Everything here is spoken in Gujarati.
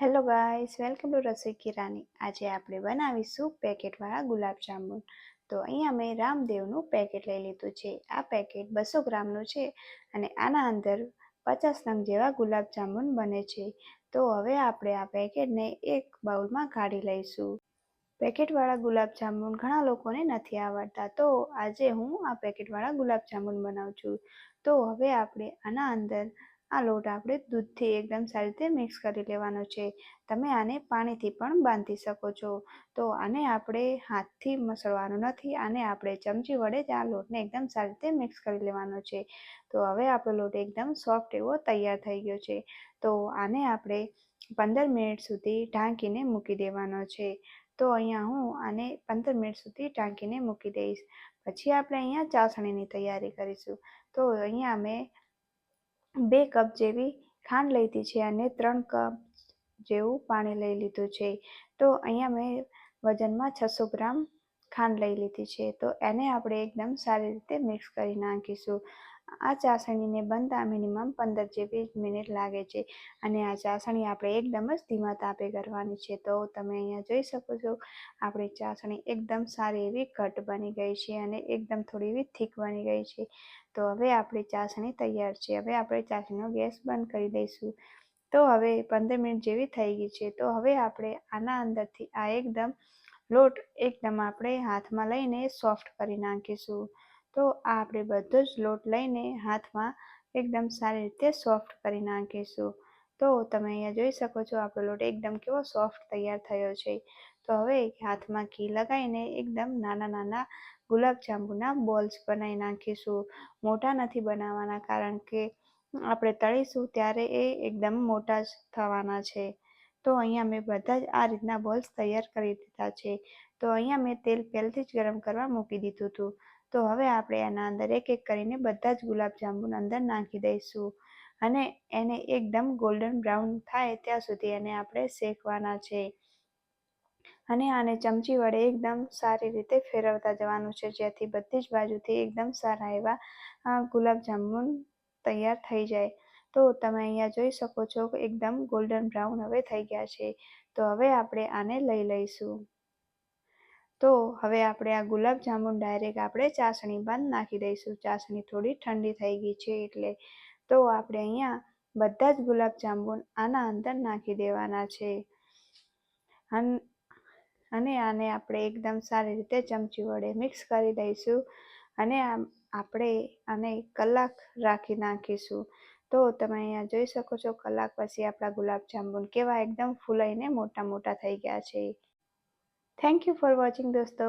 હેલો ગાઈસ વેલકમ ટુ રસોઈ કિરાની આજે આપણે બનાવીશું પેકેટવાળા ગુલાબ જાંબુ તો અહીંયા મેં રામદેવનું પેકેટ લઈ લીધું છે. આ પેકેટ બસો ગ્રામનું છે અને આના અંદર પચાસ નંગ જેવા ગુલાબ જાંબુ બને છે. તો હવે આપણે આ પેકેટને એક બાઉલમાં કાઢી લઈશું. પેકેટવાળા ગુલાબ જાંબુ ઘણા લોકોને નથી આવડતા. તો આજે હું આ પેકેટવાળા ગુલાબ જાંબુ બનાવું છું. તો હવે આપણે આના અંદર આ લોટ આપણે દૂધથી એકદમ સારી રીતે મિક્સ કરી લેવાનો છે. તમે આને પાણીથી પણ બાંધી શકો છો. તો આને આપણે હાથથી મસળવાનું નથી, આને આપણે ચમચી વડે જ આ લોટને એકદમ સારી રીતે મિક્સ કરી લેવાનો છે. તો હવે આપણો લોટ એકદમ સોફ્ટ એવો તૈયાર થઈ ગયો છે. તો આને આપણે પંદર મિનિટ સુધી ઢાંકીને મૂકી દેવાનો છે. તો અહીંયા હું આને પંદર મિનિટ સુધી ઢાંકીને મૂકી દઈશ. પછી આપણે અહીંયા ચાસણીની તૈયારી કરીશું. તો અહીંયા મેં બે કપ જેવી ખાંડ લીધી છે અને ત્રણ કપ જેવું પાણી લઈ લીધું છે. તો અહીંયા મેં વજનમાં છસો ગ્રામ ખાંડ લઈ લીધી છે, તો એને આપણે એકદમ સારી રીતે મિક્સ કરી નાખીશું. આ ચાસણીને બનતા મિનિમમ પંદર જેવી મિનિટ લાગે છે અને આ ચાસણી આપણે એકદમ જ ધીમા તાપે કરવાની છે, તો તમે અહીંયા જોઈ શકો છો, આપણી ચાસણી એકદમ સારી એવી ઘટ બની ગઈ છે અને એકદમ થોડી એવી થીક બની ગઈ છે. તો હવે આપણી ચાસણી તૈયાર છે, હવે આપણે ચાસણીનો ગેસ બંધ કરી દઈશું. તો હવે પંદર મિનિટ જેવી થઈ ગઈ છે, તો હવે આપણે આના અંદરથી આ એકદમ લોટ એકદમ આપણે હાથમાં લઈને સોફ્ટ કરી નાખીશું. તો આ આપણે બધો જ લોટ લઈને હાથમાં એકદમ સારી રીતે સોફ્ટ કરી નાખીશું. તો તમે અહીંયા જોઈ શકો છો આપણો લોટ એકદમ કેવો સોફ્ટ તૈયાર થયો છે. તો હવે હાથમાં ઘી લગાવીને એકદમ નાના નાના ગુલાબ જાંબુના બોલ્સ બનાવી નાખીશું. મોટા નથી બનાવવાના કારણ કે આપણે તળીશું ત્યારે એ એકદમ મોટા જ થવાના છે. તો અહીંયા મેં બધા જ આ રીતના બોલ્સ તૈયાર કરી દીધા છે. તો અહીંયા મેં તેલ પહેલથી જ ગરમ કરવા મૂકી દીધું હતું. તો હવે આપણે એના અંદર એક એક કરીને બધા જ ગુલાબ જાંબુ અંદર નાખી દઈશું. અને એને એકદમ ગોલ્ડન બ્રાઉન થાય ત્યાં સુધી એને આપણે શેકવાના છે. અને આને ચમચી વડે એકદમ સારી રીતે ફેરવતા જવાનું છે. જેથી બધી જ બાજુથી એકદમ સારા એવા ગુલાબ જાંબુ તૈયાર થઈ જાય. તો તમે અહીંયા જોઈ શકો છો કે એકદમ ગોલ્ડન બ્રાઉન હવે થઈ ગયા છે. તો હવે આપણે આને લઈ લઈશું. તો હવે આપણે આ ગુલાબ જાંબુ ડાયરેક્ટ આપણે ચાસણી બંધ નાખી દઈશું. ચાસણી થોડી ઠંડી થઈ ગઈ છે એટલે તો આપણે અહીંયા બધા જ ગુલાબ જાંબુ આના અંદર નાખી દેવાના છે. અને આને આપણે એકદમ સારી રીતે ચમચી વડે મિક્સ કરી દઈશું. અને આપણે આને કલાક રાખી નાખીશું. તો તમે અહીંયા જોઈ શકો છો, કલાક પછી આપણા ગુલાબ જાંબુ કેવા એકદમ ફૂલાઈને મોટા મોટા થઈ ગયા છે. થેન્ક યુ ફોર વોચિંગ દોસ્તો.